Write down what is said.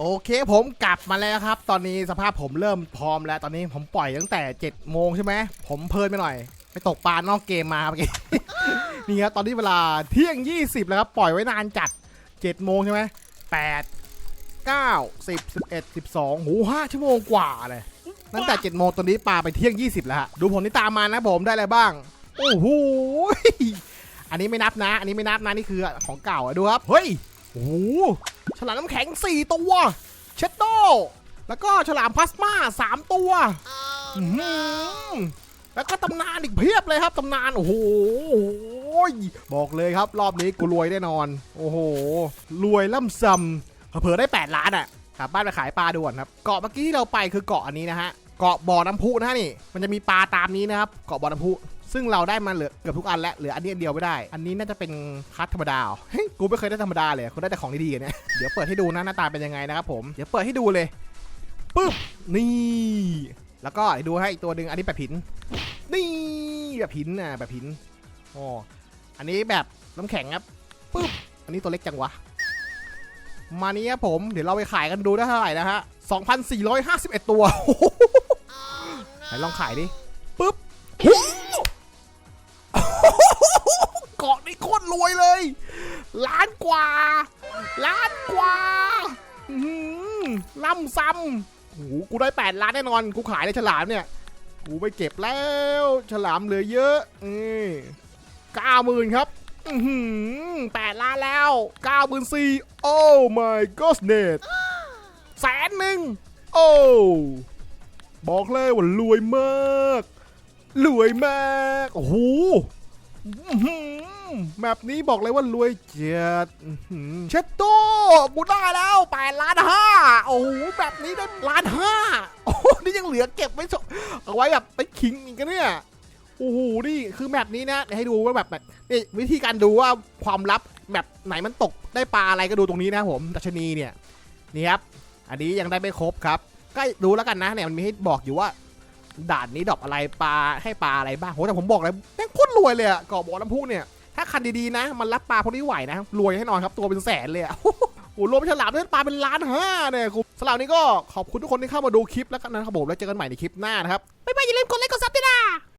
โอเคผมกลับมาแล้วครับ ตอนนี้สภาพผมเริ่มพร้อมแล้วตอนนี้ผมปล่อยตั้งแต่7จ็ดโมงใช่ไหมผมเพลินไปหน่อย ไปตกปลานอกเกมมาเมื่อกี้นี่ครับตอนนี้เวลาเที่ยง 20 แล้วครับ ปล่อยไว้นานจัด7จ็ดโมงใช่ไหมแปดเก้าสิบสิบเอ็ดสิบสองหูห้าชั่วโมงกว่าเลยตั้งแต่7จ็ดโมงตอนนี้ปลาไปเที่ยง 20 แล้วฮะดูผลที่ตามมานะผมได้อะไรบ้างโอ้โหอันนี้ไม่นับนะ อันนี้ไม่นับนะนี่คือของเก่าอะดูครับเฮ้ยโอ้ ฉลามน้ำแข็ง 4 ตัว เชดโด แล้วก็ฉลามพลาสมา3 ตัวอื้อหือแล้วก็ตำนานอีกเพียบเลยครับตำนานโอ้โหบอกเลยครับรอบนี้กูรวยแน่นอน โอ้โห รวยล่ำซำเผลอๆได้ 8 ล้านอะกลับบ้านไปขายปลาด่วนครับเกาะเมื่อกี้ที่เราไปคือเกาะอันนี้นะฮะเกาะบ่อน้ำพุนะฮะนี่มันจะมีปลาตามนี้นะครับเกาะบ่อน้ำพุ ซึ่งเราได้มาเหลือเกือบทุกอันแล้วเหลืออันนี้อันเดียวไม่ได้ อันนี้น่าจะเป็นคัสธรรมดาเฮ้ยกูไม่เคยได้ธรรมดาเลยกูได้แต่ของดีๆเนี่ยเดี๋ยวเปิดให้ดูนะหน้าตาเป็นยังไงนะครับผมเดี๋ยวเปิดให้ดูเลยปึ๊บนี่แล้วก็ดูให้อีกตัวหนึ่งอันนี้แบบหินนี่แบบหินนะแบบหินอ๋ออันนี้แบบน้ำแข็งครับปึ๊บอันนี้ตัวเล็กจังวะมานี้ครับผมเดี๋ยวเราไปขายกันดูได้เท่าไหร่นะฮะ2,451 ตัวไหนลองขายดิปึ๊บ รวยเลย ล้านกว่า ล้านกว่าหือล่ำซ้ำโอ้โหกูได้ 8 ล้านแน่นอน กูขายในฉลามเนี่ย กูไปเก็บแล้ว ฉลามเหลือเยอะนี่เก้าหมื่นครับหือแปดล้านแล้วเก้าหมื่นสี่โอ้ my goodness แสนหนึ่งโอ้ บอกเลยว่ารวยมาก รวยมาก โอ้โหอื้อหือ แบบนี้บอกเลยว่ารวยเจ็ดอื้อหือเช็ดโตกูได้แล้วแปดล้านห้าโอ้โหแบบนี้ได้ล้านห้าโอ้โหนี่ยังเหลือเก็บไว้สเอาไว้แบบไปขิงอีกกันเนี่ยโอ้โหนี่คือแมปนี้นะเดี๋ยวให้ดูว่าแบบแบบนี่วิธีการดูว่าความลับแบบไหนมันตกได้ปลาอะไรก็ดูตรงนี้นะผมดัชนีเนี่ยนี่ครับอันนี้ยังได้ไม่ครบครับก็ดูแล้วกันนะเนี่ยมันมีให้บอกอยู่ว่าด่านนี้ดรอกอะไรปลาให้ปลาอะไรบ้างโหแต่ผมบอกเลยแม่งโคตรรวยเลยอะเกาะบ่อน้ำพุเนี่ย ถ้าคันดีๆนะ มันรับปลาพวกนี้ไหวนะรวยแน่นอนครับตัวเป็นแสนเลยอะโอ้โหรวมฉลามด้วยปลาเป็นล้านห้าเนี่ยคุณสำหรับนนี้ก็ขอบคุณทุกคนที่เข้ามาดูคลิปแล้วกันนะครับผมแล้วเจอกันใหม่ในคลิปหน้านะครับ บ๊ายบายอย่าลืมกดไลค์กดซับด้วยนะ